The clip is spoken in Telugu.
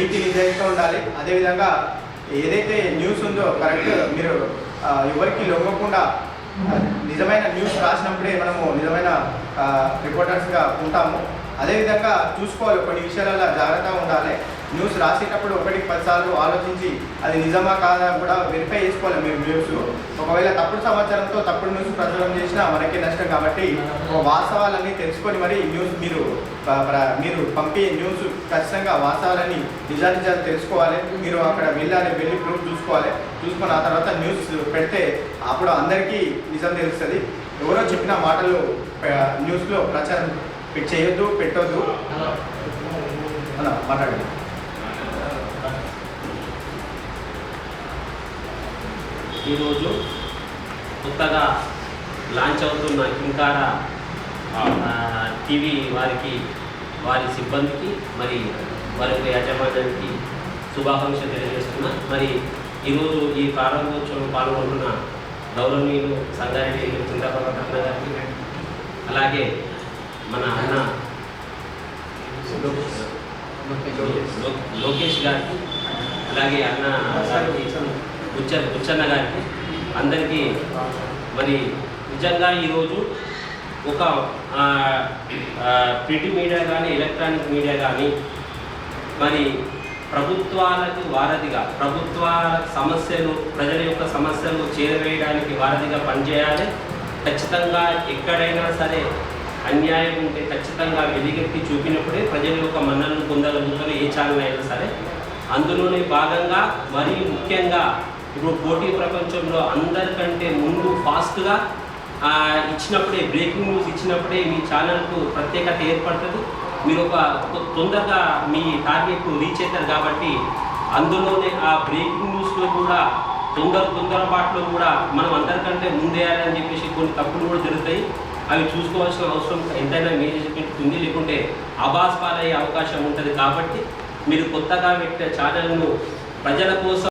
నీతి నిజాయితీగా ఉండాలి. అదేవిధంగా ఏదైతే న్యూస్ ఉందో కరెక్ట్ మీరు ఎవరికి లొంగకుండా నిజమైన న్యూస్ రాసినప్పుడే మనము నిజమైన రిపోర్టర్స్గా ఉంటాము. అదేవిధంగా చూసుకోవాలి కొన్ని విషయాలలో జాగ్రత్తగా ఉండాలి. న్యూస్ రాసేటప్పుడు ఒకటికి పదిసార్లు ఆలోచించి అది నిజమా కాదా కూడా వెరిఫై చేసుకోవాలి మీరు న్యూస్. ఒకవేళ తప్పుడు సమాచారంతో తప్పుడు న్యూస్ ప్రచారం చేసినా మనకే నష్టం కాబట్టి ఒక వాస్తవాలన్నీ తెలుసుకొని మరి న్యూస్ మీరు మీరు పంపే న్యూస్ ఖచ్చితంగా వాస్తవాలని నిజానిజాలు తెలుసుకోవాలి. మీరు అక్కడ వెళ్ళాలి వెళ్ళి ప్రూఫ్ చూసుకోవాలి. చూసుకొని ఆ తర్వాత న్యూస్ పెడితే అప్పుడు అందరికీ నిజం తెలుస్తుంది. ఎవరో చెప్పిన మాటలు న్యూస్లో ప్రచారం చేయొద్దు పెట్టొద్దు. అలా మాట్లాడండి. ఈరోజు కొత్తగా లాంచ్ అవుతున్న కింకార టీవీ వారికి వారి సిబ్బందికి మరి వారి యాజమాన్యానికి శుభాకాంక్షలు తెలియజేస్తున్నా. మరి ఈరోజు ఈ ప్రారంభోత్సవం పాల్గొంటున్న గౌరవనీయులు సంగారెడ్డి చింతపల్లి రత్న గారికి అలాగే మన అన్న లోకేష్ గారికి అలాగే అన్న బుచ్చ బుచ్చన్న గారికి అందరికీ మరి నిజంగా ఈరోజు ఒక ప్రింట్ మీడియా కానీ ఎలక్ట్రానిక్ మీడియా కానీ మరి ప్రభుత్వాలకు వారధిగా ప్రభుత్వాల సమస్యలు ప్రజల యొక్క సమస్యలు చేరవేయడానికి వారధిగా పనిచేయాలి. ఖచ్చితంగా ఎక్కడైనా సరే అన్యాయం ఉంటే ఖచ్చితంగా వెలిగెత్తి చూపినప్పుడే ప్రజల యొక్క మన్నలను పొందగలుగుతారు ఏ ఛానల్ అయినా సరే అందులోనే భాగంగా మరీ ముఖ్యంగా ఇప్పుడు పోటీ ప్రపంచంలో అందరికంటే ముందు ఫాస్ట్గా ఇచ్చినప్పుడే బ్రేకింగ్ న్యూస్ ఇచ్చినప్పుడే మీ ఛానల్కు ప్రత్యేకత ఏర్పడుతుంది. మీరు ఒక తొందరగా మీ టార్గెట్ రీచ్ అవుతారు కాబట్టి అందులోనే ఆ బ్రేకింగ్ న్యూస్లో కూడా తొందర తొందరపాట్లో కూడా మనం అందరికంటే ముందేయాలని చెప్పేసి కొన్ని తప్పులు కూడా జరుగుతాయి. అవి చూసుకోవాల్సిన అవసరం ఎంతైనా మేనేజ్మెంట్ ఉంది లేకుంటే అబాస్ పాలయ్యే అవకాశం ఉంటుంది కాబట్టి మీరు కొత్తగా పెట్టిన ఛానల్ను ప్రజల కోసం